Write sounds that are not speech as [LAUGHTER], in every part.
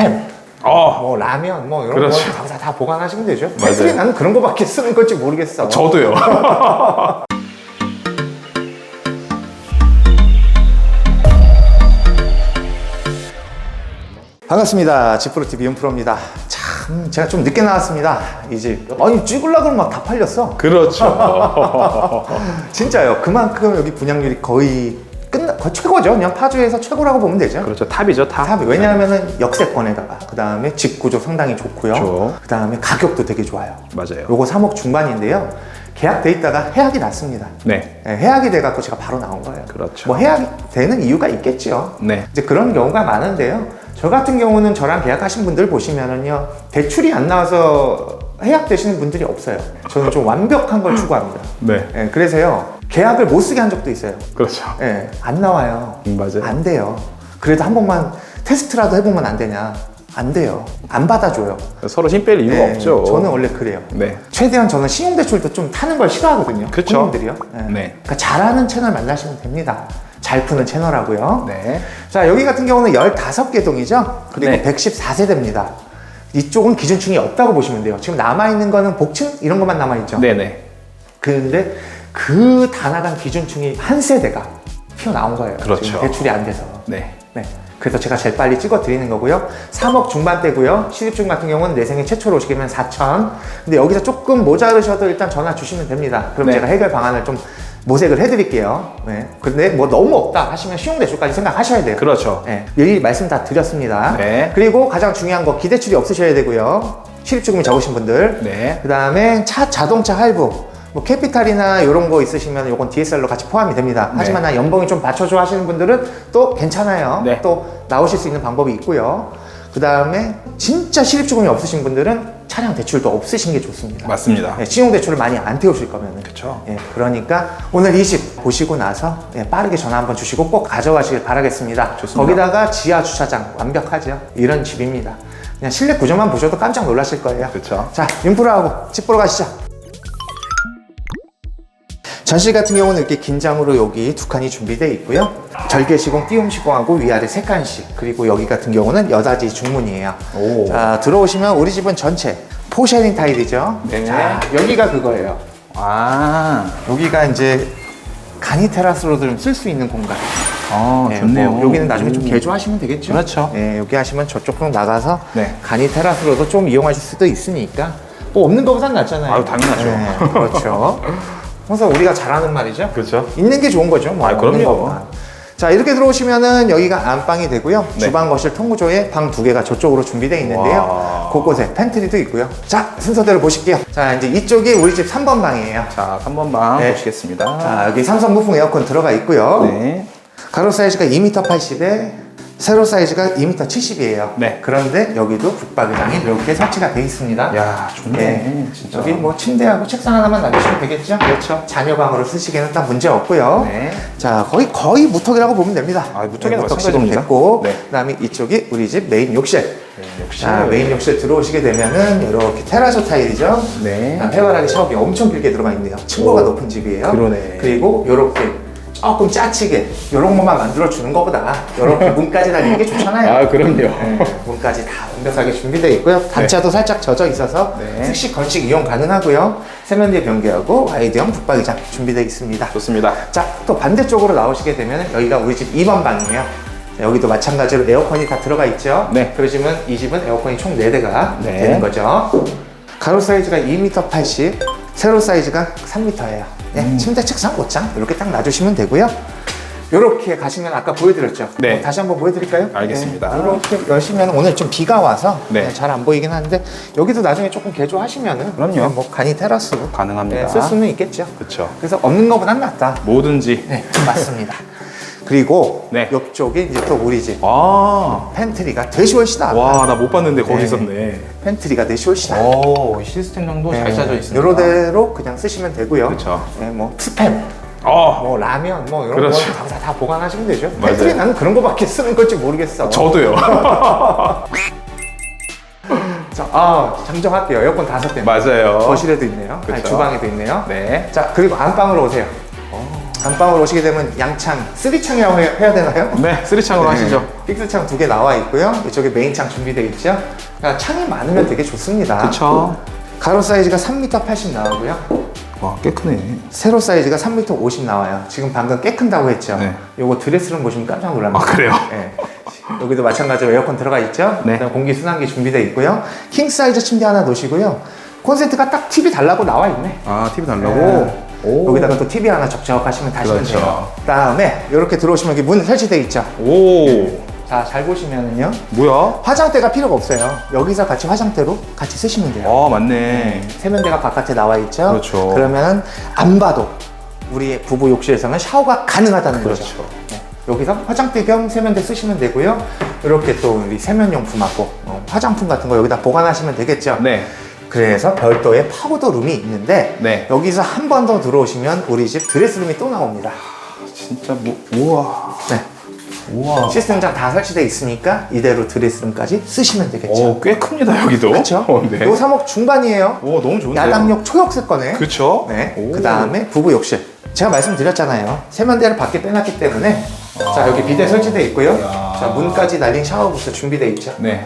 스팸, 어, 뭐 라면, 뭐 이런 그렇죠. 거 다, 다 보관하시면 되죠. 맞아요. 팬트리 나는 그런 거밖에 쓰는 건지 모르겠어. 저도요. [LAUGHS] 반갑습니다. 지프로TV 윤프로입니다. 참, 제가 좀 늦게 나왔습니다. 이 집. 아니, 찍으려고 그러면 막 다 팔렸어. 그렇죠. [LAUGHS] 진짜요. 그만큼 여기 분양률이 거의 끝나, 거의 최고죠. 그냥 파주에서 최고라고 보면 되죠. 그렇죠. 탑이죠, 탑. 탑이 왜냐하면은 역세권에다가 그 다음에 집 구조 상당히 좋고요. 그 다음에 가격도 되게 좋아요. 맞아요. 요거 3억 중반인데요. 계약돼 있다가 해약이 났습니다. 네. 예, 해약이 돼갖고 제가 바로 나온 거예요. 그렇죠. 뭐 해약이 되는 이유가 있겠죠. 네. 이제 그런 경우가 많은데요. 저 같은 경우는 저랑 계약하신 분들 보시면은요, 대출이 안 나와서 해약되시는 분들이 없어요. 저는 좀 완벽한 걸 추구합니다. 네. 예, 그래서요, 계약을 못 쓰게 한 적도 있어요. 그렇죠. 예, 안 나와요. 음, 맞아요. 안 돼요. 그래도 한 번만 테스트라도 해보면 안 되냐? 안 돼요. 안 받아줘요. 서로 힘 뺄 이유가 예, 없죠. 저는 원래 그래요. 네. 최대한 저는 신용대출도 좀 타는 걸 싫어하거든요. 그쵸. 본인들이요. 예. 네. 그러니까 잘하는 채널 만나시면 됩니다. 잘 푸는 채널하고요. 네. 자, 여기 같은 경우는 15개 동이죠. 그리고 네. 114세대입니다. 이쪽은 기준층이 없다고 보시면 돼요. 지금 남아있는 거는 복층? 이런 것만 남아있죠. 네네. 근데 그 단아간 기준층이 한 세대가 튀어나온 거예요. 그렇죠. 지금 대출이 안 돼서. 네. 네. 그래서 제가 제일 빨리 찍어 드리는 거고요. 3억 중반대고요. 시립중 같은 경우는 내 생에 최초로 오시게 되면 4천. 근데 여기서 조금 모자르셔도 일단 전화 주시면 됩니다. 그럼 네. 제가 해결 방안을 좀 모색을 해드릴게요. 네. 근데 뭐 너무 없다 하시면 시용대출까지 생각하셔야 돼요. 그렇죠. 네, 미리 말씀 다 드렸습니다. 네. 그리고 가장 중요한 거 기대출이 없으셔야 되고요. 실입주금이 적으신 분들. 네. 그 다음에 차 자동차 할부. 뭐 캐피탈이나 이런 거 있으시면 이건 DSR로 같이 포함이 됩니다. 하지만 나 연봉이 좀 받쳐줘 하시는 분들은 또 괜찮아요. 네. 또 나오실 수 있는 방법이 있고요. 그 다음에 진짜 실입주금이 없으신 분들은 차량 대출도 없으신 게 좋습니다. 맞습니다. 네, 신용대출을 많이 안 태우실 거면은. 그쵸. 예, 그러니까 오늘 이 집 보시고 나서 예, 빠르게 전화 한번 주시고 꼭 가져가시길 바라겠습니다. 좋습니다. 거기다가 지하 주차장 완벽하죠. 이런 집입니다. 그냥 실내 구조만 보셔도 깜짝 놀라실 거예요. 그쵸. 자, 인프라하고 집 보러 가시죠. 전실 같은 경우는 이렇게 긴장으로 여기 두 칸이 준비되어 있고요. 절개 시공, 띄움 시공하고 위아래 세 칸씩. 그리고 여기 같은 경우는 여닫이 중문이에요. 오. 자, 들어오시면 우리 집은 전체 포쉐링 타일이죠. 네. 자, 여기가 그거예요. 아. 여기가 이제 간이 테라스로들 쓸수 있는 공간. 아, 예, 좋네요. 뭐 여기는 나중에 좀 오. 개조하시면 되겠죠. 그렇죠. 예, 여기 하시면 저쪽으로 나가서 네. 간이 테라스로도 좀 이용하실 수도 있으니까 뭐 없는 것보단 낫잖아요. 아유, 당연하죠. 예, 그렇죠. [LAUGHS] 그래서 우리가 잘하는 말이죠. 그렇죠. 있는 게 좋은 거죠. 뭐 없는 그럼요. 자 이렇게 들어오시면은 여기가 안방이 되고요. 네. 주방, 거실, 통구조에 방 두 개가 저쪽으로 준비되어 있는데요. 와. 곳곳에 팬트리도 있고요. 자 순서대로 보실게요. 자 이제 이쪽이 우리 집 3번 방이에요. 자, 3번 방 네. 보시겠습니다. 자 여기 삼성 무풍 에어컨 들어가 있고요. 네. 가로 사이즈가 2m 80에 세로 사이즈가 2m 70이에요. 네. 그런데 여기도 붙박이장이 이렇게 설치가 되어 있습니다. 야, 좋네. 네. 진짜. 여기 뭐 침대하고 책상 하나만 놔주시면 되겠죠? 그렇죠. 자녀 방으로 쓰시기에는 딱 문제 없고요. 네. 자, 거의 거의 무턱이라고 보면 됩니다. 아, 무턱이나 무턱 시공 마찬가지입니다. 됐고, 네. 그다음에 이쪽이 우리 집 메인 욕실. 네, 역시. 자, 메인 욕실 들어오시게 되면은 이렇게 테라조 타일이죠. 네. 자, 해바라기 샤워기 엄청 길게 들어가 있네요. 층고가 오, 높은 집이에요. 그러네. 그리고 이렇게 조금 짜치게 이런 것만 만들어 주는 것보다 이렇게 문까지 [LAUGHS] 달리는 게 좋잖아요. 아, 그럼요. 네, 문까지 다 완벽하게 준비되어 있고요. 단차도 살짝 젖어 있어서 네. 특식 건식 이용 가능하고요. 세면대 변기하고 와이드형 붙박이장 준비되어 있습니다. 좋습니다. 자, 또 반대쪽으로 나오시게 되면 여기가 우리 집 2번 방이에요. 자, 여기도 마찬가지로 에어컨이 다 들어가 있죠. 네. 그러시면 이 집은 에어컨이 총 4대가 네. 되는 거죠. 가로 사이즈가 2m 80, 세로 사이즈가 3m예요. 네, 음. 침대, 책상, 옷장 이렇게 딱 놔주시면 되고요. 이렇게 가시면 아까 보여드렸죠. 네. 어, 다시 한번 보여드릴까요? 알겠습니다. 네, 이렇게 여시면 오늘 좀 비가 와서 네. 잘안 보이긴 하는데 여기도 나중에 조금 개조하시면은 그럼요. 네, 뭐 간이 테라스로 가능합니다. 네, 쓸 수는 있겠죠. 그쵸. 그래서 없는 것보단 낫다. 뭐든지. 네, 맞습니다. 그리고 네. 옆쪽에 이제 또 우리 집 아. 팬트리가 되시 훨씬 와, 나 못 봤는데 거기 네. 있었네. 팬트리가 되시 훨씬 오, 시스템장도 잘 짜져 있습니다. 요로대로 그냥 쓰시면 되고요. 그쵸. 네, 뭐 스팸, 어. 뭐 라면, 뭐 이런 그렇죠. 거 다, 다 보관하시면 되죠. 맞아요. 팬트리 나는 그런 거밖에 쓰는 건지 모르겠어. 저도요. [LAUGHS] 자, 아, 장정할게요. 에어컨 다섯 대. 맞아요. 거실에도 있네요. 아니, 그쵸. 주방에도 있네요. 네. 자, 그리고 안방으로 오세요. 안방으로 오시게 되면 양창, 쓰리창이라고 해- 해야 되나요? 네, 쓰리창으로 하시죠. 픽스창 두 개 나와 있고요. 이쪽에 메인창 준비되어 있죠. 그러니까 창이 많으면 되게 좋습니다. 그쵸. 가로 사이즈가 3m 80 나오고요. 와, 꽤 크네. 세로 사이즈가 3m 50 나와요. 지금 방금 꽤 큰다고 했죠. 네. 요거 드레스룸 보시면 깜짝 놀랍니다. 아, 그래요? 네. 여기도 마찬가지로 에어컨 들어가 있죠. 네. 그다음 공기 순환기 준비되어 있고요. 킹 사이즈 침대 하나 놓으시고요. 콘센트가 딱 TV 달라고 나와 있네. 아, TV 달라고? 네. 오. 여기다가 또 TV 하나 적적하시면 다시면 그렇죠. 돼요. 그다음에 이렇게 들어오시면 여기 문 설치되어 있죠. 오. 자, 잘 보시면은요. 뭐야? 화장대가 필요가 없어요. 여기서 같이 화장대로 같이 쓰시면 돼요. 아, 맞네. 세면대가 바깥에 나와 있죠. 그렇죠. 그러면 안 봐도 우리 부부 욕실에서는 샤워가 가능하다는 거죠. 그렇죠. 네. 여기서 화장대 겸 세면대 쓰시면 되고요. 이렇게 또 우리 세면용품하고 어, 화장품 같은 거 여기다 보관하시면 되겠죠. 네. 그래서 별도의 파우더 룸이 있는데 네. 여기서 한 번 더 들어오시면 우리 집 드레스룸이 또 나옵니다. 진짜 뭐, 우와. 네. 우와. 시스템장 다 설치되어 있으니까 이대로 드레스룸까지 쓰시면 되겠죠. 오, 꽤 큽니다, 여기도. 그렇죠. 어, 네. 요 3억 중반이에요. 오, 너무 좋은데요? 야당역 초역세 거네. 그쵸? 네. 오. 그 다음에 부부 욕실. 제가 말씀드렸잖아요. 세면대를 밖에 빼놨기 때문에 자 여기 비대 설치되어 있고요. 야. 자 문까지 날린 샤워부스 준비되어 있죠. 네.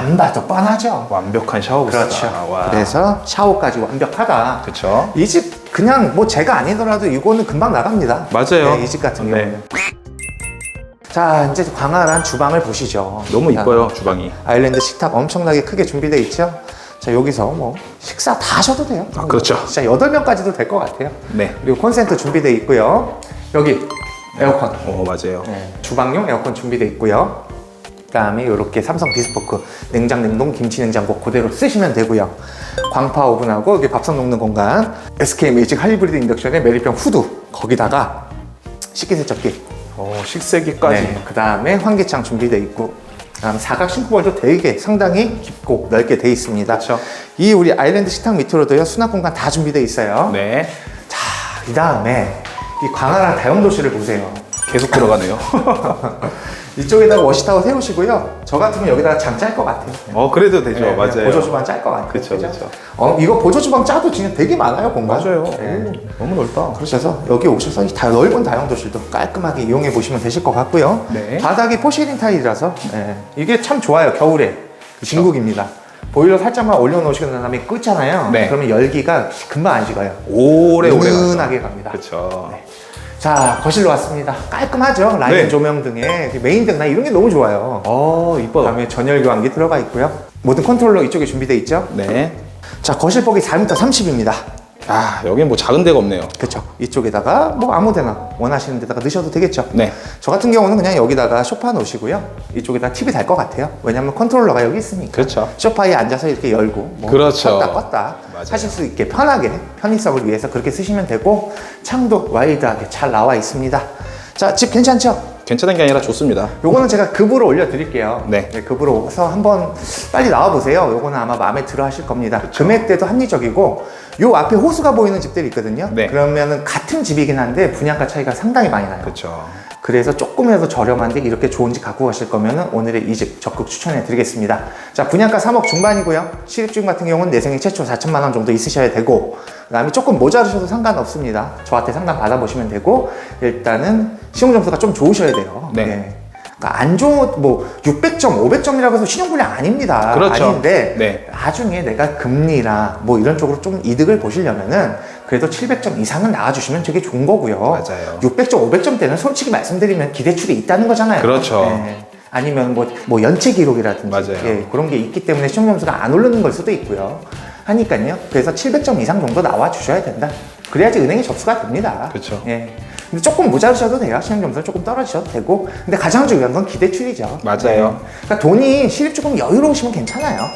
안 봐도 뻔하죠. 완벽한 샤워부스다. 그렇죠. 와. 그래서 샤워까지 완벽하다. 그쵸? 이집 그냥 뭐 제가 아니더라도 이거는 금방 나갑니다. 맞아요. 네, 이 집 같은 네. 경우는. 자 이제 광활한 주방을 보시죠. 너무 자, 이뻐요, 주방이. 아일랜드 식탁 엄청나게 크게 준비되어 있죠. 자 여기서 뭐 식사 다 하셔도 돼요. 아, 그렇죠. 진짜 8명까지도 될 것 같아요. 네. 그리고 콘센트 준비되어 있고요. 여기 에어컨. 오, 맞아요. 네, 주방용 에어컨 준비되어 있고요. 그다음에 이렇게 삼성 비스포크 냉장 냉동 김치 냉장고 그대로 쓰시면 되고요. 광파 오븐하고 여기 밥솥 녹는 공간, SK 매직 하이브리드 인덕션의 메리병 후드 거기다가 식기세척기. 오, 식세기까지. 네, 그다음에 환기창 준비되어 있고. 그다음 사각 싱크볼도 되게 상당히 깊고 넓게 돼 있습니다. 그렇죠. 이 우리 아일랜드 식탁 밑으로도요 수납 공간 다 준비되어 있어요. 네. 자, 이 다음에 이 광활한 다용도실을 보세요. 계속 들어가네요. [LAUGHS] 이쪽에다가 워시타워 세우시고요. 저 같으면 여기다가 장 짤 것 같아요. 어, 그래도 되죠. 네, 맞아요. 보조 주방 짤 것 같아요. 그쵸, 그쵸. 어, 이거 보조 주방 짜도 진짜 되게 많아요, 공간. 맞아요. 네. 오, 너무 넓다. 그러셔서 여기 오셔서 이 다 넓은 다용도실도 깔끔하게 이용해 보시면 되실 것 같고요. 네. 바닥이 포시린 타일이라서 네, 이게 참 좋아요. 겨울에 진국입니다. 보일러 살짝만 올려놓으시고 난 다음에 끄잖아요. 네. 그러면 열기가 금방 안 식어요. 오래 오래 은은하게 갑니다. 그렇죠. 네. 자 거실로 왔습니다. 깔끔하죠? 라인 네. 조명 등에 메인 등나 이런 게 너무 좋아요. 어, 이뻐. 그다음에 전열 교환기 들어가 있고요. 모든 컨트롤러 이쪽에 준비되어 있죠. 네. 자 거실 폭이 4m 30입니다. 아, 여긴 뭐 작은 데가 없네요. 그렇죠. 이쪽에다가 뭐 아무데나 원하시는 데다가 넣으셔도 되겠죠. 네. 저 같은 경우는 그냥 여기다가 소파 놓으시고요. 이쪽에다 TV 달 것 같아요. 왜냐면 컨트롤러가 여기 있으니까. 그렇죠. 소파에 앉아서 이렇게 열고 뭐 그렇죠. 껐다 껐다 맞아요. 하실 수 있게 편하게 편의성을 위해서 그렇게 쓰시면 되고 창도 와이드하게 잘 나와 있습니다. 자, 집 괜찮죠? 괜찮은 게 아니라 좋습니다. 요거는 제가 급으로 올려드릴게요. 네. 급으로 해서 한번 빨리 나와보세요. 요거는 아마 마음에 들어 하실 겁니다. 금액대도 합리적이고, 요 앞에 호수가 보이는 집들이 있거든요. 네. 그러면은 같은 집이긴 한데 분양가 차이가 상당히 많이 나요. 그렇죠. 그래서 조금이라도 저렴한데 이렇게 좋은 집 갖고 가실 거면은 오늘의 이 집 적극 추천해 드리겠습니다. 자, 분양가 3억 중반이고요. 실입주금 같은 경우는 내 생애 최초 4천만 원 정도 있으셔야 되고, 그 다음에 조금 모자르셔도 상관없습니다. 저한테 상담 받아보시면 되고, 일단은 시험 점수가 좀 좋으셔야 돼요. 네. 그러니까 안 좋은, 뭐, 600점, 500점이라고 해서 신용불량 아닙니다. 그렇죠. 아닌데, 네. 나중에 내가 금리나 뭐 이런 쪽으로 좀 이득을 보시려면은 그래도 700점 이상은 나와주시면 되게 좋은 거고요. 맞아요. 600점, 500점 때는 솔직히 말씀드리면 기대출이 있다는 거잖아요. 그렇죠. 네. 아니면 뭐, 뭐 연체 기록이라든지 맞아요. 예, 그런 게 있기 때문에 시험 점수가 안 오르는 걸 수도 있고요. 하니까요. 그래서 700점 이상 정도 나와 주셔야 된다. 그래야지 은행에 접수가 됩니다. 그렇죠. 예. 근데 조금 모자르셔도 돼요. 시험 점수는 조금 떨어지셔도 되고. 근데 가장 중요한 건 기대출이죠. 맞아요. 네. 그러니까 돈이 실입주금 여유로우시면 괜찮아요.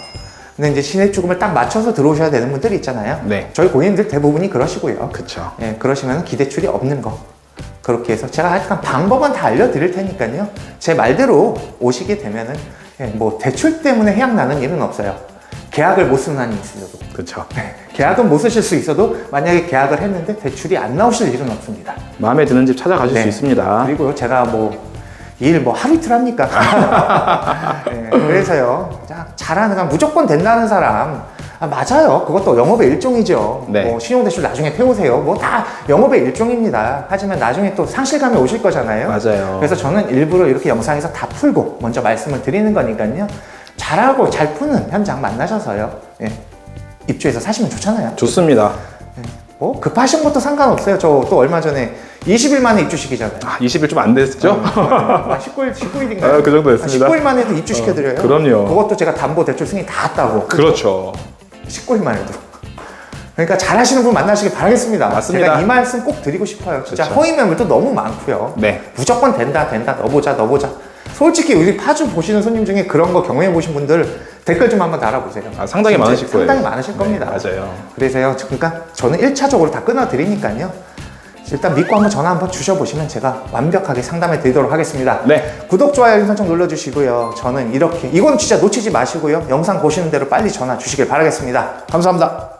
근데 이제 실입주금을 딱 맞춰서 들어오셔야 되는 분들이 있잖아요. 네. 저희 고객님들 대부분이 그러시고요. 그렇죠. 예, 그러시면 기대출이 없는 거. 그렇게 해서 제가 하여간 방법은 다 알려드릴 테니까요. 제 말대로 오시게 되면은 예, 뭐 대출 때문에 해약 나는 일은 없어요. 계약을 못 쓰는 한이 있어도. 그렇죠. 계약은 못 쓰실 수 있어도 만약에 계약을 했는데 대출이 안 나오실 일은 없습니다. 마음에 드는 집 찾아가실 네. 수 있습니다. 그리고요, 제가 뭐, 일 뭐 하루 이틀 합니까? 예, [LAUGHS] 그래서요, 자, 잘하는, 건 무조건 된다는 사람, 아, 맞아요. 그것도 영업의 일종이죠. 네. 뭐 신용대출 나중에 태우세요. 뭐 다 영업의 일종입니다. 하지만 나중에 또 상실감이 오실 거잖아요. 맞아요. 그래서 저는 일부러 이렇게 영상에서 다 풀고 먼저 말씀을 드리는 거니까요. 잘하고 잘 푸는 현장 만나셔서요. 예. 입주해서 사시면 좋잖아요. 좋습니다. 뭐 급하신 것도 상관없어요. 저 또 얼마 전에 20일 만에 입주시키잖아요. 아, 20일 좀 안 됐죠? 아, 19일, 19일인가요? 아, 그 정도 됐습니다. 19일 만에도 입주시켜드려요. 어, 그럼요. 그것도 제가 담보 대출 승인 다 했다고. 그렇죠. 19일만 해도. 그러니까 잘하시는 분 만나시길 바라겠습니다. 맞습니다. 제가 이 말씀 꼭 드리고 싶어요. 진짜 그렇죠. 허위 매물도 너무 많고요. 네. 무조건 된다, 된다, 넣어보자, 넣어보자. 솔직히 우리 파주 보시는 손님 중에 그런 거 경험해 보신 분들 댓글 좀 한번 달아보세요. 아, 상당히 진짜 많으실 거예요. 상당히 많으실 겁니다. 네, 맞아요. 그래서요, 그러니까 저는 1차적으로 다 끊어드리니까요. 일단 믿고 한번 전화 한번 주셔보시면 제가 완벽하게 상담해 드리도록 하겠습니다. 네. 구독, 좋아요, 알림 설정 눌러주시고요. 저는 이렇게, 이건 진짜 놓치지 마시고요. 영상 보시는 대로 빨리 전화 주시길 바라겠습니다. 감사합니다.